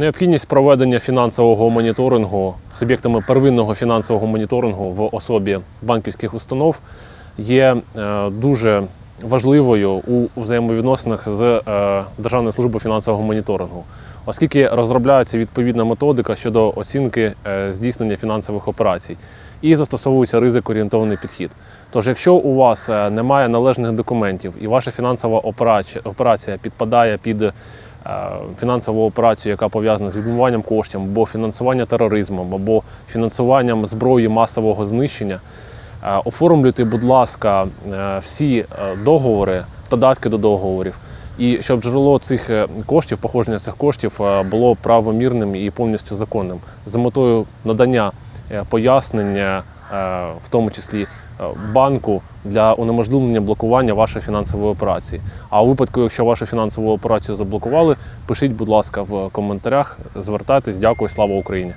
Необхідність проведення фінансового моніторингу суб'єктами первинного фінансового моніторингу в особі банківських установ є е, дуже важливою у взаємовідносинах з е, Державною службою фінансового моніторингу, оскільки розробляється відповідна методика щодо оцінки е, здійснення фінансових операцій і застосовується ризик-орієнтований підхід. Тож, якщо у вас немає належних документів і ваша фінансова операція, підпадає під фінансову операцію, яка пов'язана з відмиванням коштів, або фінансуванням тероризму, або фінансуванням зброї масового знищення, е, оформлюйте, будь ласка, е, всі е, договори, додатки до договорів. І щоб джерело цих е, коштів, походження цих коштів е, було правомірним і повністю законним, за метою надання е, пояснення, е, в тому числі е, банку для унеможливлення блокування вашої фінансової операції. А у випадку, якщо вашу фінансову операцію заблокували, пишіть, будь ласка, в коментарях, звертайтесь. Дякую, слава Україні!